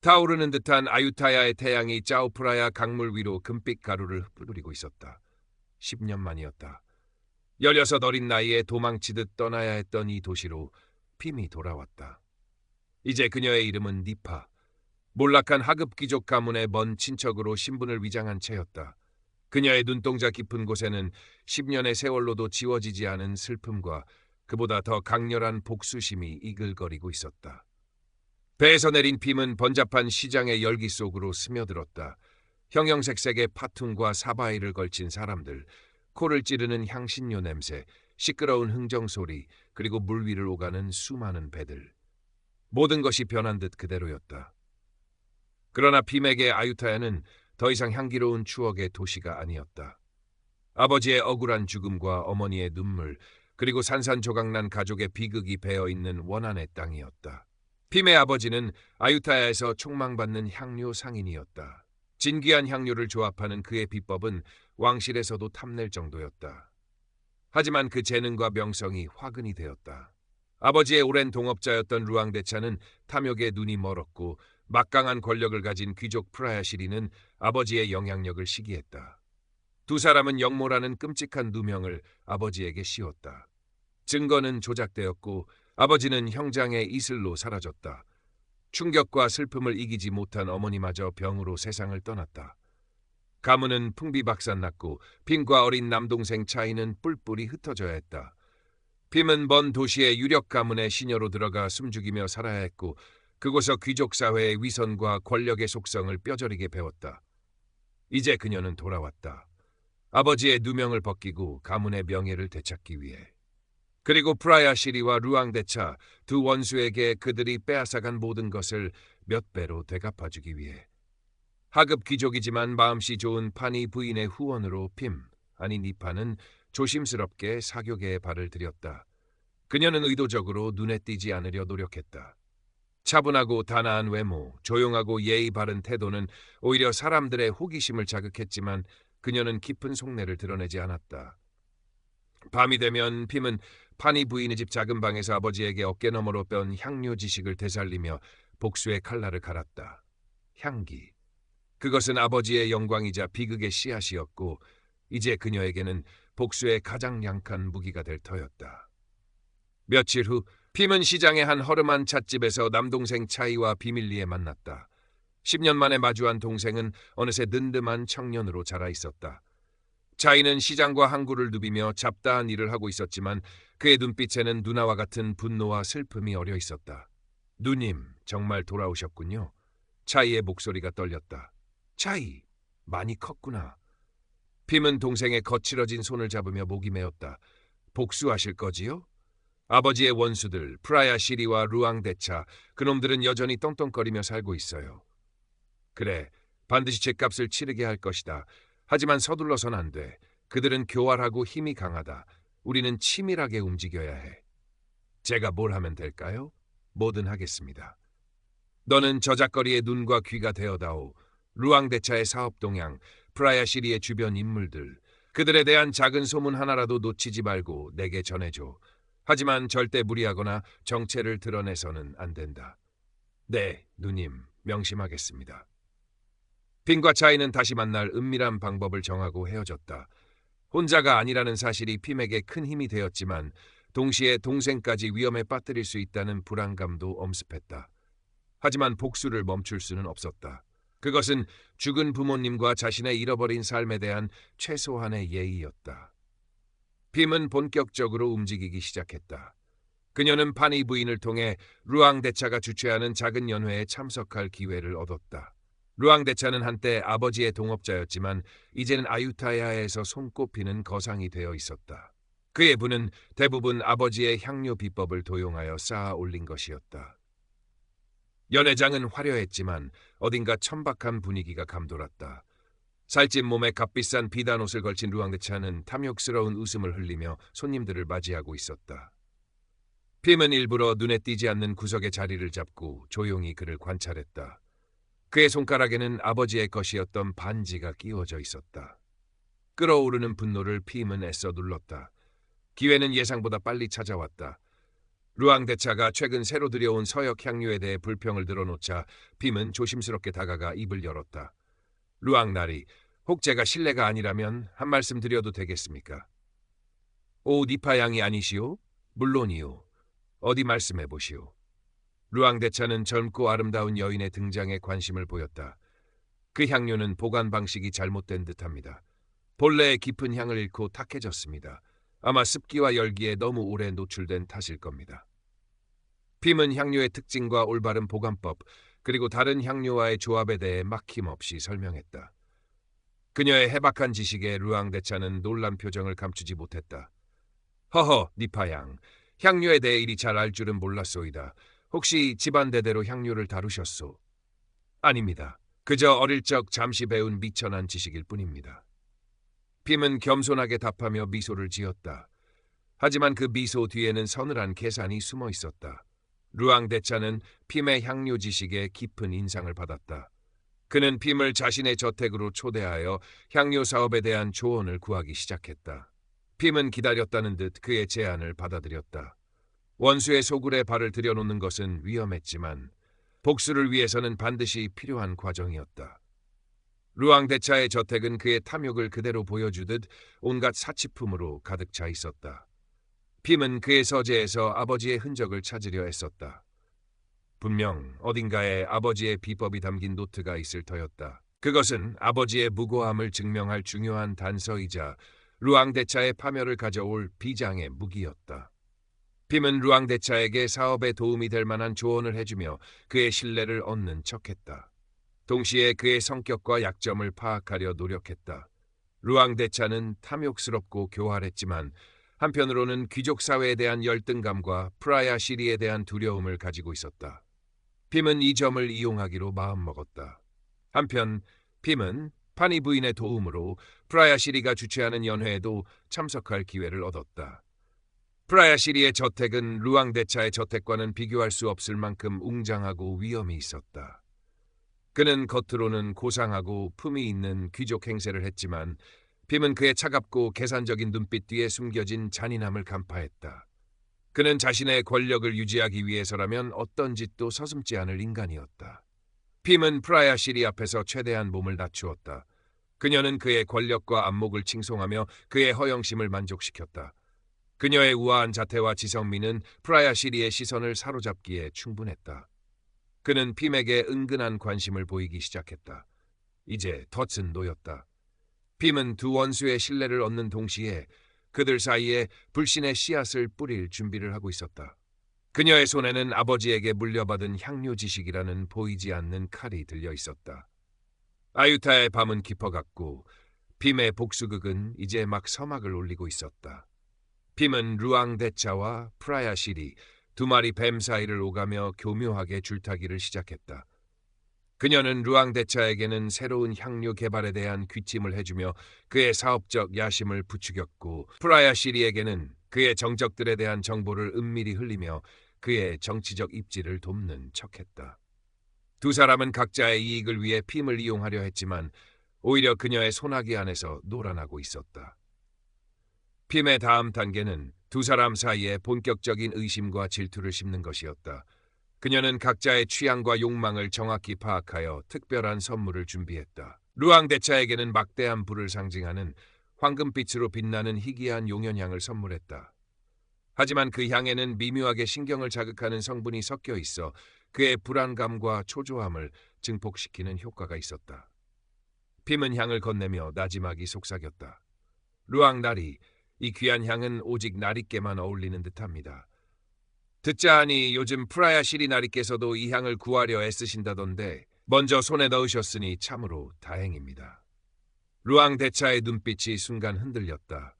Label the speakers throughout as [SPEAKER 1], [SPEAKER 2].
[SPEAKER 1] 타오르는 듯한 아유타야의 태양이 짜오프라야 강물 위로 금빛 가루를 흩뿌리고 있었다. 10년 만이었다. 16 어린 나이에 도망치듯 떠나야 했던 이 도시로 핌이 돌아왔다. 이제 그녀의 이름은 니파. 몰락한 하급 귀족 가문의 먼 친척으로 신분을 위장한 채였다. 그녀의 눈동자 깊은 곳에는 10년의 세월로도 지워지지 않은 슬픔과 그보다 더 강렬한 복수심이 이글거리고 있었다. 배에서 내린 빔은 번잡한 시장의 열기 속으로 스며들었다. 형형색색의 파퉁과 사바이를 걸친 사람들, 코를 찌르는 향신료 냄새, 시끄러운 흥정 소리, 그리고 물 위를 오가는 수많은 배들. 모든 것이 변한 듯 그대로였다. 그러나 빔에게 아유타야는 더 이상 향기로운 추억의 도시가 아니었다. 아버지의 억울한 죽음과 어머니의 눈물, 그리고 산산조각난 가족의 비극이 배어 있는 원한의 땅이었다. 핌의 아버지는 아유타야에서 촉망받는 향료 상인이었다. 진귀한 향료를 조합하는 그의 비법은 왕실에서도 탐낼 정도였다. 하지만 그 재능과 명성이 화근이 되었다. 아버지의 오랜 동업자였던 루앙대차는 탐욕에 눈이 멀었고 막강한 권력을 가진 귀족 프라야시리는 아버지의 영향력을 시기했다. 두 사람은 영모라는 끔찍한 누명을 아버지에게 씌웠다. 증거는 조작되었고 아버지는 형장의 이슬로 사라졌다. 충격과 슬픔을 이기지 못한 어머니마저 병으로 세상을 떠났다. 가문은 풍비박산 났고 빈과 어린 남동생 차이는 뿔뿔이 흩어져야 했다. 빔은 먼 도시의 유력 가문의 시녀로 들어가 숨죽이며 살아야 했고 그곳서 귀족 사회의 위선과 권력의 속성을 뼈저리게 배웠다. 이제 그녀는 돌아왔다. 아버지의 누명을 벗기고 가문의 명예를 되찾기 위해. 그리고 프라야 시리와 루앙대차 두 원수에게 그들이 빼앗아간 모든 것을 몇 배로 되갚아주기 위해. 하급 귀족이지만 마음씨 좋은 파니 부인의 후원으로 핌, 아니 니파는 조심스럽게 사교계에 발을 들였다. 그녀는 의도적으로 눈에 띄지 않으려 노력했다. 차분하고 단아한 외모, 조용하고 예의 바른 태도는 오히려 사람들의 호기심을 자극했지만 그녀는 깊은 속내를 드러내지 않았다. 밤이 되면 핌은 파니 부인의 집 작은 방에서 아버지에게 어깨 너머로 뺀 향료 지식을 되살리며 복수의 칼날을 갈았다. 향기. 그것은 아버지의 영광이자 비극의 씨앗이었고 이제 그녀에게는 복수의 가장 약한 무기가 될 터였다. 며칠 후 핌은 시장의 한 허름한 찻집에서 남동생 차이와 비밀리에 만났다. 10년 만에 마주한 동생은 어느새 든든한 청년으로 자라 있었다. 차이는 시장과 항구를 누비며 잡다한 일을 하고 있었지만 그의 눈빛에는 누나와 같은 분노와 슬픔이 어려 있었다. 누님, 정말 돌아오셨군요. 차이의 목소리가 떨렸다. 차이, 많이 컸구나. 핌은 동생의 거칠어진 손을 잡으며 목이 메었다. 복수하실 거지요? 아버지의 원수들 프라야 시리와 루앙대차 그놈들은 여전히 떵떵거리며 살고 있어요. 그래 반드시 죗값을 치르게 할 것이다. 하지만 서둘러선 안 돼. 그들은 교활하고 힘이 강하다. 우리는 치밀하게 움직여야 해. 제가 뭘 하면 될까요? 뭐든 하겠습니다. 너는 저작거리의 눈과 귀가 되어다오. 루앙대차의 사업 동향, 프라야 시리의 주변 인물들, 그들에 대한 작은 소문 하나라도 놓치지 말고 내게 전해줘. 하지만 절대 무리하거나 정체를 드러내서는 안 된다. 네, 누님, 명심하겠습니다. 빈과 차이는 다시 만날 은밀한 방법을 정하고 헤어졌다. 혼자가 아니라는 사실이 핌에게 큰 힘이 되었지만 동시에 동생까지 위험에 빠뜨릴 수 있다는 불안감도 엄습했다. 하지만 복수를 멈출 수는 없었다. 그것은 죽은 부모님과 자신의 잃어버린 삶에 대한 최소한의 예의였다. 빔은 본격적으로 움직이기 시작했다. 그녀는 파니 부인을 통해 루앙 대차가 주최하는 작은 연회에 참석할 기회를 얻었다. 루앙 대차는 한때 아버지의 동업자였지만 이제는 아유타야에서 손꼽히는 거상이 되어 있었다. 그의 부는 대부분 아버지의 향료 비법을 도용하여 쌓아 올린 것이었다. 연회장은 화려했지만 어딘가 천박한 분위기가 감돌았다. 살찐 몸에 값비싼 비단 옷을 걸친 루앙드차는 탐욕스러운 웃음을 흘리며 손님들을 맞이하고 있었다. 핌은 일부러 눈에 띄지 않는 구석의 자리를 잡고 조용히 그를 관찰했다. 그의 손가락에는 아버지의 것이었던 반지가 끼워져 있었다. 끓어오르는 분노를 핌은 애써 눌렀다. 기회는 예상보다 빨리 찾아왔다. 루앙 대차가 최근 새로 들여온 서역 향료에 대해 불평을 들어놓자 빔은 조심스럽게 다가가 입을 열었다. 루앙 나리, 혹 제가 실례가 아니라면 한 말씀 드려도 되겠습니까? 오 니파 양이 아니시오? 물론이오. 어디 말씀해 보시오. 루앙 대차는 젊고 아름다운 여인의 등장에 관심을 보였다. 그 향료는 보관 방식이 잘못된 듯합니다. 본래의 깊은 향을 잃고 탁해졌습니다. 아마 습기와 열기에 너무 오래 노출된 탓일 겁니다. 핌은 향료의 특징과 올바른 보관법, 그리고 다른 향료와의 조합에 대해 막힘없이 설명했다. 그녀의 해박한 지식에 루앙 대차는 놀란 표정을 감추지 못했다. 허허, 니파양. 향료에 대해 이리 잘 알 줄은 몰랐소이다. 혹시 집안 대대로 향료를 다루셨소? 아닙니다. 그저 어릴 적 잠시 배운 미천한 지식일 뿐입니다. 핌은 겸손하게 답하며 미소를 지었다. 하지만 그 미소 뒤에는 서늘한 계산이 숨어 있었다. 루앙 대차는 핌의 향료 지식에 깊은 인상을 받았다. 그는 핌을 자신의 저택으로 초대하여 향료 사업에 대한 조언을 구하기 시작했다. 핌은 기다렸다는 듯 그의 제안을 받아들였다. 원수의 소굴에 발을 들여놓는 것은 위험했지만 복수를 위해서는 반드시 필요한 과정이었다. 루앙 대차의 저택은 그의 탐욕을 그대로 보여주듯 온갖 사치품으로 가득 차 있었다. 핌은 그의 서재에서 아버지의 흔적을 찾으려 애썼다. 분명 어딘가에 아버지의 비법이 담긴 노트가 있을 터였다. 그것은 아버지의 무고함을 증명할 중요한 단서이자 루앙 대차의 파멸을 가져올 비장의 무기였다. 빔은 루앙 대차에게 사업에 도움이 될 만한 조언을 해주며 그의 신뢰를 얻는 척했다. 동시에 그의 성격과 약점을 파악하려 노력했다. 루앙 대차는 탐욕스럽고 교활했지만 한편으로는 귀족 사회에 대한 열등감과 프라야 시리에 대한 두려움을 가지고 있었다. 빔은 이 점을 이용하기로 마음먹었다. 한편 빔은 파니 부인의 도움으로 프라야 시리가 주최하는 연회에도 참석할 기회를 얻었다. 프라야 시리의 저택은 루앙 대차의 저택과는 비교할 수 없을 만큼 웅장하고 위험이 있었다. 그는 겉으로는 고상하고 품이 있는 귀족 행세를 했지만 빔은 그의 차갑고 계산적인 눈빛 뒤에 숨겨진 잔인함을 간파했다. 그는 자신의 권력을 유지하기 위해서라면 어떤 짓도 서슴지 않을 인간이었다. 빔은 프라야 시리 앞에서 최대한 몸을 낮추었다. 그녀는 그의 권력과 안목을 칭송하며 그의 허영심을 만족시켰다. 그녀의 우아한 자태와 지성미는 프라야 시리의 시선을 사로잡기에 충분했다. 그는 빔에게 은근한 관심을 보이기 시작했다. 이제 덫은 놓였다. 빔은 두 원수의 신뢰를 얻는 동시에 그들 사이에 불신의 씨앗을 뿌릴 준비를 하고 있었다. 그녀의 손에는 아버지에게 물려받은 향료 지식이라는 보이지 않는 칼이 들려 있었다. 아유타의 밤은 깊어갔고 빔의 복수극은 이제 막 서막을 올리고 있었다. 빔은 루앙 대차와 프라야시리 두 마리 뱀 사이를 오가며 교묘하게 줄타기를 시작했다. 그녀는 루앙 대차에게는 새로운 향료 개발에 대한 귀침을 해주며 그의 사업적 야심을 부추겼고 프라야 시리에게는 그의 정적들에 대한 정보를 은밀히 흘리며 그의 정치적 입지를 돕는 척했다. 두 사람은 각자의 이익을 위해 핌을 이용하려 했지만 오히려 그녀의 소나기 안에서 놀아나고 있었다. 핌의 다음 단계는 두 사람 사이에 본격적인 의심과 질투를 심는 것이었다. 그녀는 각자의 취향과 욕망을 정확히 파악하여 특별한 선물을 준비했다. 루앙 대차에게는 막대한 부를 상징하는 황금빛으로 빛나는 희귀한 용연향을 선물했다. 하지만 그 향에는 미묘하게 신경을 자극하는 성분이 섞여 있어 그의 불안감과 초조함을 증폭시키는 효과가 있었다. 핌은 향을 건네며 나지막이 속삭였다. 루앙 나리, 이 귀한 향은 오직 나리께만 어울리는 듯합니다. 듣자 하니 요즘 프라야 시리 나리께서도 이 향을 구하려 애쓰신다던데 먼저 손에 넣으셨으니 참으로 다행입니다. 루앙 대차의 눈빛이 순간 흔들렸다.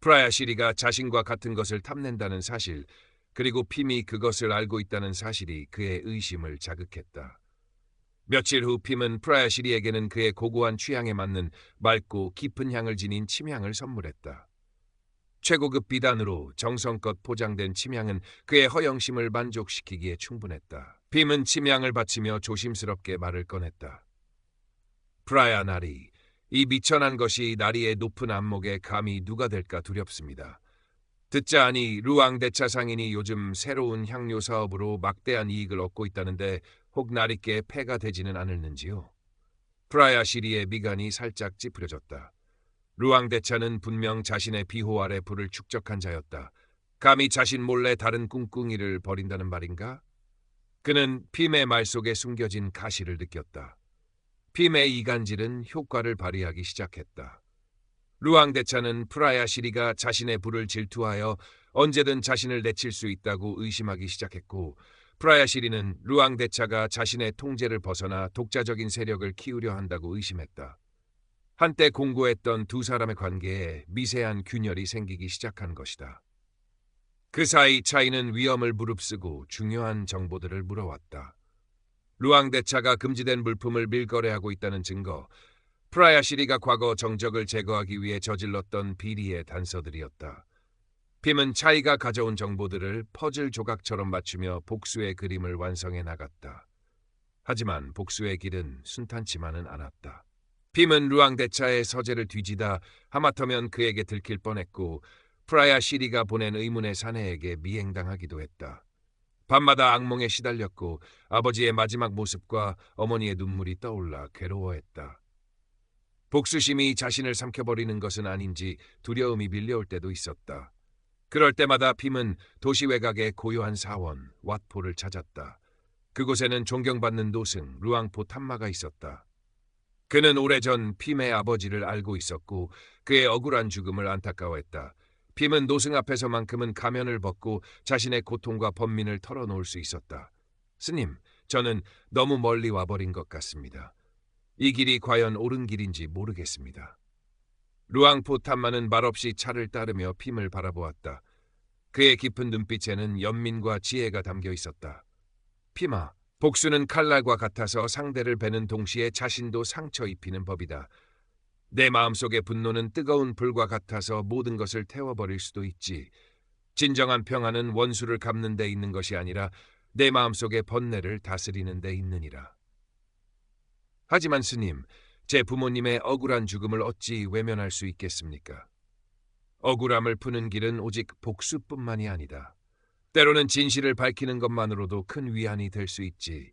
[SPEAKER 1] 프라야 시리가 자신과 같은 것을 탐낸다는 사실, 그리고 핌이 그것을 알고 있다는 사실이 그의 의심을 자극했다. 며칠 후 핌은 프라야 시리에게는 그의 고고한 취향에 맞는 맑고 깊은 향을 지닌 침향을 선물했다. 최고급 비단으로 정성껏 포장된 침향은 그의 허영심을 만족시키기에 충분했다. 빔은 침향을 바치며 조심스럽게 말을 꺼냈다. 프라야 나리, 이 미천한 것이 나리의 높은 안목에 감히 누가 될까 두렵습니다. 듣자 하니 루앙 대차 상인이 요즘 새로운 향료 사업으로 막대한 이익을 얻고 있다는데 혹 나리께 폐가 되지는 않을는지요. 프라야 시리의 미간이 살짝 찌푸려졌다. 루앙 대차는 분명 자신의 비호 아래 불을 축적한 자였다. 감히 자신 몰래 다른 꿍꿍이를 벌인다는 말인가? 그는 핌의 말 속에 숨겨진 가시를 느꼈다. 핌의 이간질은 효과를 발휘하기 시작했다. 루앙 대차는 프라야 시리가 자신의 불을 질투하여 언제든 자신을 내칠 수 있다고 의심하기 시작했고 프라야 시리는 루앙 대차가 자신의 통제를 벗어나 독자적인 세력을 키우려 한다고 의심했다. 한때 공고했던 두 사람의 관계에 미세한 균열이 생기기 시작한 것이다. 그 사이 차이는 위험을 무릅쓰고 중요한 정보들을 물어왔다. 루앙 대차가 금지된 물품을 밀거래하고 있다는 증거, 프라야 시리가 과거 정적을 제거하기 위해 저질렀던 비리의 단서들이었다. 핌은 차이가 가져온 정보들을 퍼즐 조각처럼 맞추며 복수의 그림을 완성해 나갔다. 하지만 복수의 길은 순탄치만은 않았다. 핌은 루앙 대차의 서재를 뒤지다 하마터면 그에게 들킬 뻔했고 프라야 시리가 보낸 의문의 사내에게 미행당하기도 했다. 밤마다 악몽에 시달렸고 아버지의 마지막 모습과 어머니의 눈물이 떠올라 괴로워했다. 복수심이 자신을 삼켜버리는 것은 아닌지 두려움이 밀려올 때도 있었다. 그럴 때마다 핌은 도시 외곽의 고요한 사원, 왓포를 찾았다. 그곳에는 존경받는 노승, 루앙포 탐마가 있었다. 그는 오래전 핌의 아버지를 알고 있었고 그의 억울한 죽음을 안타까워했다. 핌은 노승 앞에서만큼은 가면을 벗고 자신의 고통과 번민을 털어놓을 수 있었다. 스님, 저는 너무 멀리 와버린 것 같습니다. 이 길이 과연 옳은 길인지 모르겠습니다. 루앙포 탐마는 말없이 차를 따르며 핌을 바라보았다. 그의 깊은 눈빛에는 연민과 지혜가 담겨 있었다. 피마, 복수는 칼날과 같아서 상대를 베는 동시에 자신도 상처 입히는 법이다. 내 마음속의 분노는 뜨거운 불과 같아서 모든 것을 태워버릴 수도 있지. 진정한 평화는 원수를 갚는 데 있는 것이 아니라 내 마음속의 번뇌를 다스리는 데 있느니라. 하지만 스님, 제 부모님의 억울한 죽음을 어찌 외면할 수 있겠습니까? 억울함을 푸는 길은 오직 복수뿐만이 아니다. 때로는 진실을 밝히는 것만으로도 큰 위안이 될 수 있지.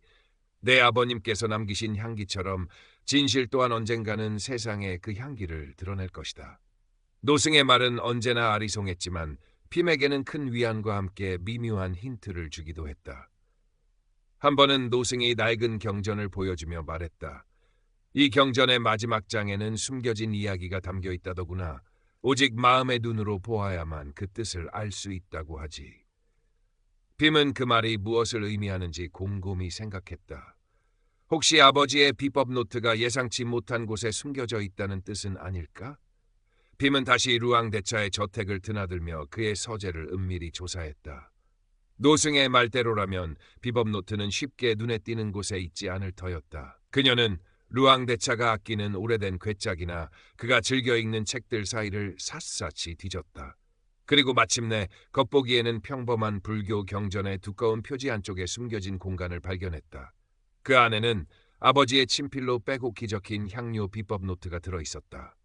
[SPEAKER 1] 내 아버님께서 남기신 향기처럼 진실 또한 언젠가는 세상에 그 향기를 드러낼 것이다. 노승의 말은 언제나 아리송했지만 핌에게는 큰 위안과 함께 미묘한 힌트를 주기도 했다. 한 번은 노승이 낡은 경전을 보여주며 말했다. 이 경전의 마지막 장에는 숨겨진 이야기가 담겨 있다더구나. 오직 마음의 눈으로 보아야만 그 뜻을 알 수 있다고 하지. 빔은 그 말이 무엇을 의미하는지 곰곰이 생각했다. 혹시 아버지의 비법 노트가 예상치 못한 곳에 숨겨져 있다는 뜻은 아닐까? 빔은 다시 루앙 대차의 저택을 드나들며 그의 서재를 은밀히 조사했다. 노승의 말대로라면 비법 노트는 쉽게 눈에 띄는 곳에 있지 않을 터였다. 그녀는 루앙 대차가 아끼는 오래된 괴짝이나 그가 즐겨 읽는 책들 사이를 샅샅이 뒤졌다. 그리고 마침내 겉보기에는 평범한 불교 경전의 두꺼운 표지 안쪽에 숨겨진 공간을 발견했다. 그 안에는 아버지의 친필로 빼곡히 적힌 향료 비법 노트가 들어 있었다.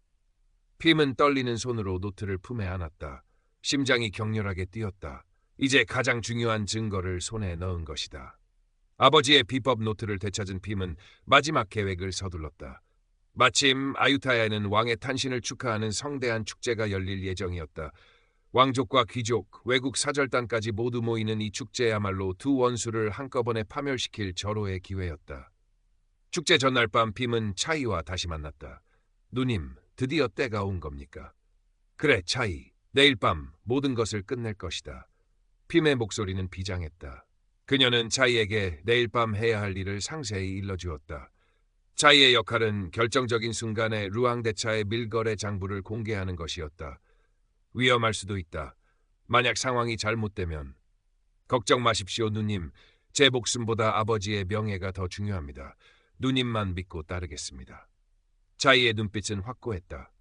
[SPEAKER 1] 핌은 떨리는 손으로 노트를 품에 안았다. 심장이 격렬하게 뛰었다. 이제 가장 중요한 증거를 손에 넣은 것이다. 아버지의 비법 노트를 되찾은 핌은 마지막 계획을 서둘렀다. 마침 아유타야에는 왕의 탄신을 축하하는 성대한 축제가 열릴 예정이었다. 왕족과 귀족, 외국 사절단까지 모두 모이는 이 축제야말로 두 원수를 한꺼번에 파멸시킬 절호의 기회였다. 축제 전날 밤 빔은 차이와 다시 만났다. 누님, 드디어 때가 온 겁니까? 그래, 차이. 내일 밤 모든 것을 끝낼 것이다. 핌의 목소리는 비장했다. 그녀는 차이에게 내일 밤 해야 할 일을 상세히 일러주었다. 차이의 역할은 결정적인 순간에 루앙 대차의 밀거래 장부를 공개하는 것이었다. 위험할 수도 있다. 만약 상황이 잘못되면 걱정 마십시오, 누님. 제 목숨보다 아버지의 명예가 더 중요합니다. 누님만 믿고 따르겠습니다. 자이의 눈빛은 확고했다.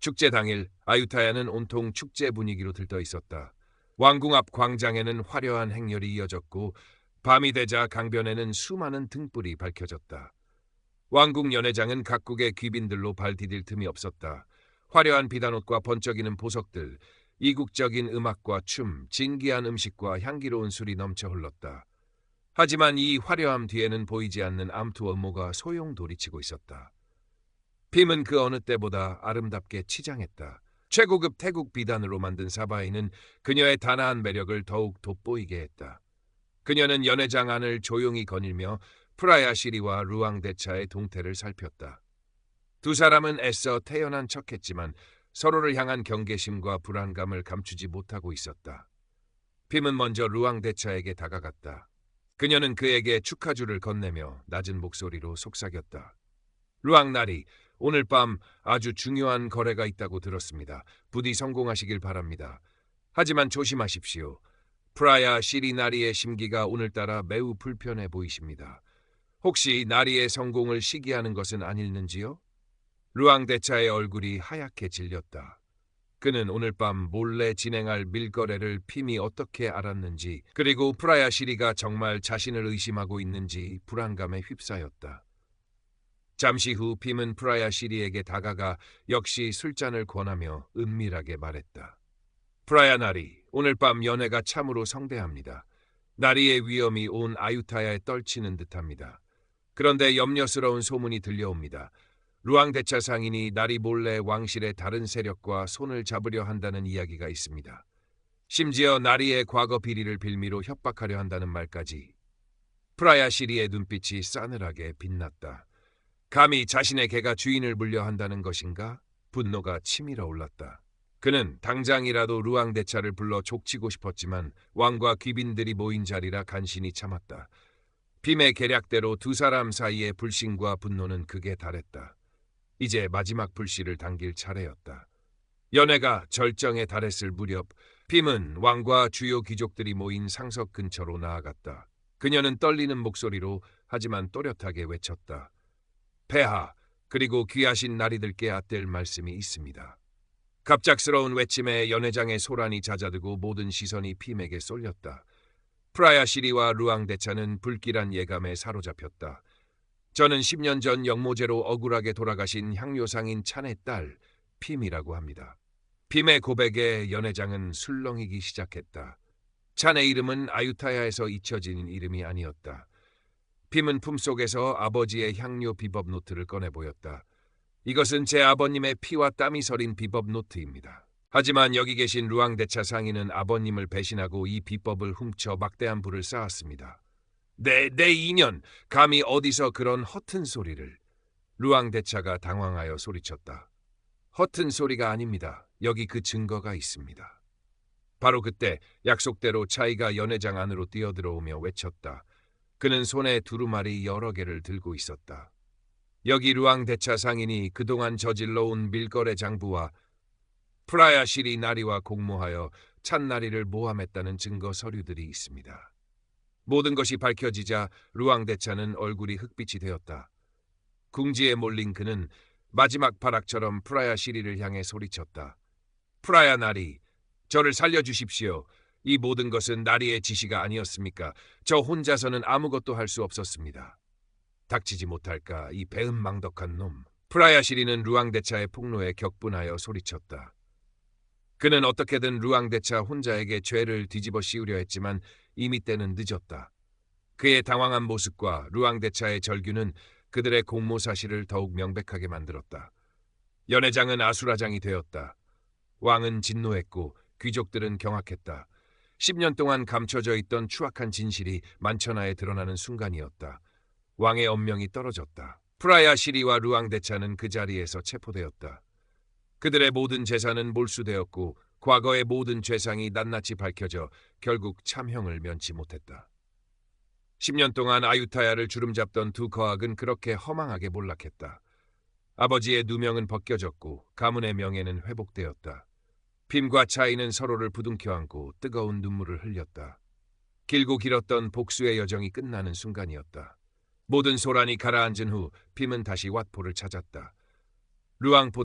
[SPEAKER 1] 축제 당일 아유타야는 온통 축제 분위기로 들떠 있었다. 왕궁 앞 광장에는 화려한 행렬이 이어졌고 밤이 되자 강변에는 수많은 등불이 밝혀졌다. 왕궁 연회장은 각국의 귀빈들로 발 디딜 틈이 없었다. 화려한 비단옷과 번쩍이는 보석들, 이국적인 음악과 춤, 진기한 음식과 향기로운 술이 넘쳐 흘렀다. 하지만 이 화려함 뒤에는 보이지 않는 암투 업무가 소용돌이치고 있었다. 핌은 그 어느 때보다 아름답게 치장했다. 최고급 태국 비단으로 만든 사바이는 그녀의 단아한 매력을 더욱 돋보이게 했다. 그녀는 연회장 안을 조용히 거닐며 프라야 시리와 루앙 대차의 동태를 살폈다. 두 사람은 애써 태연한 척했지만 서로를 향한 경계심과 불안감을 감추지 못하고 있었다. 핌은 먼저 루앙 대차에게 다가갔다. 그녀는 그에게 축하주를 건네며 낮은 목소리로 속삭였다. 루앙 나리, 오늘 밤 아주 중요한 거래가 있다고 들었습니다. 부디 성공하시길 바랍니다. 하지만 조심하십시오. 프라야 시리 나리의 심기가 오늘따라 매우 불편해 보이십니다. 혹시 나리의 성공을 시기하는 것은 아닐는지요? 루앙 대차의 얼굴이 하얗게 질렸다. 그는 오늘 밤 몰래 진행할 밀거래를 핌이 어떻게 알았는지 그리고 프라야 시리가 정말 자신을 의심하고 있는지 불안감에 휩싸였다. 잠시 후 핌은 프라야 시리에게 다가가 역시 술잔을 권하며 은밀하게 말했다. 프라야 나리, 오늘 밤 연회가 참으로 성대합니다. 나리의 위험이 온 아유타야에 떨치는 듯합니다. 그런데 염려스러운 소문이 들려옵니다. 루앙 대차 상인이 나리 몰래 왕실의 다른 세력과 손을 잡으려 한다는 이야기가 있습니다. 심지어 나리의 과거 비리를 빌미로 협박하려 한다는 말까지. 프라야 시리의 눈빛이 싸늘하게 빛났다. 감히 자신의 개가 주인을 물려 한다는 것인가? 분노가 치밀어 올랐다. 그는 당장이라도 루앙 대차를 불러 족치고 싶었지만 왕과 귀빈들이 모인 자리라 간신히 참았다. 빔의 계략대로 두 사람 사이의 불신과 분노는 극에 달했다. 이제 마지막 불씨를 당길 차례였다. 연회가 절정에 달했을 무렵 빔은 왕과 주요 귀족들이 모인 상석 근처로 나아갔다. 그녀는 떨리는 목소리로 하지만 또렷하게 외쳤다. 폐하 그리고 귀하신 나리들께 앗될 말씀이 있습니다. 갑작스러운 외침에 연회장의 소란이 잦아들고 모든 시선이 핌에게 쏠렸다. 프라야 시리와 루앙 대차는 불길한 예감에 사로잡혔다. 저는 10년 전 영모제로 억울하게 돌아가신 향료상인 찬의 딸 핌이라고 합니다. 핌의 고백에 연회장은 술렁이기 시작했다. 찬의 이름은 아유타야에서 잊혀진 이름이 아니었다. 핌은 품속에서 아버지의 향료 비법 노트를 꺼내 보였다. 이것은 제 아버님의 피와 땀이 서린 비법 노트입니다. 하지만 여기 계신 루앙 대차 상인은 아버님을 배신하고 이 비법을 훔쳐 막대한 부를 쌓았습니다. 내, 내 인연, 감히 어디서 그런 허튼 소리를. 루앙 대차가 당황하여 소리쳤다. 허튼 소리가 아닙니다. 여기 그 증거가 있습니다. 바로 그때 약속대로 차이가 연회장 안으로 뛰어들어오며 외쳤다. 그는 손에 두루마리 여러 개를 들고 있었다. 여기 루앙 대차 상인이 그동안 저질러 온 밀거래 장부와 프라야 시리 나리와 공모하여 찬나리를 모함했다는 증거 서류들이 있습니다. 모든 것이 밝혀지자 루앙 대차는 얼굴이 흑빛이 되었다. 궁지에 몰린 그는 마지막 발악처럼 프라야 시리를 향해 소리쳤다. 프라야 나리, 저를 살려주십시오. 이 모든 것은 나리의 지시가 아니었습니까? 저 혼자서는 아무것도 할 수 없었습니다. 닥치지 못할까 이 배은망덕한 놈. 프라야 시리는 루앙 대차의 폭로에 격분하여 소리쳤다. 그는 어떻게든 루앙 대차 혼자에게 죄를 뒤집어 씌우려 했지만 이미 때는 늦었다. 그의 당황한 모습과 루앙 대차의 절규는 그들의 공모 사실을 더욱 명백하게 만들었다. 연회장은 아수라장이 되었다. 왕은 진노했고 귀족들은 경악했다. 10년 동안 감춰져 있던 추악한 진실이 만천하에 드러나는 순간이었다. 왕의 엄명이 떨어졌다. 프라야 시리와 루앙 대차는 그 자리에서 체포되었다. 그들의 모든 재산은 몰수되었고 과거의 모든 죄상이 낱낱이 밝혀져 결국 참형을 면치 못했다. 10년 동안 아유타야를 주름잡던 두 거학은 그렇게 허망하게 몰락했다. 아버지의 누명은 벗겨졌고 가문의 명예는 회복되었다. 핌과 차이는 서로를 부둥켜 안고 뜨거운 눈물을 흘렸다. 길고 길었던 복수의 여정이 끝나는 순간이었다. 모든 소란이 가라앉은 후 핌은 다시 왓포를 찾았다. 루앙포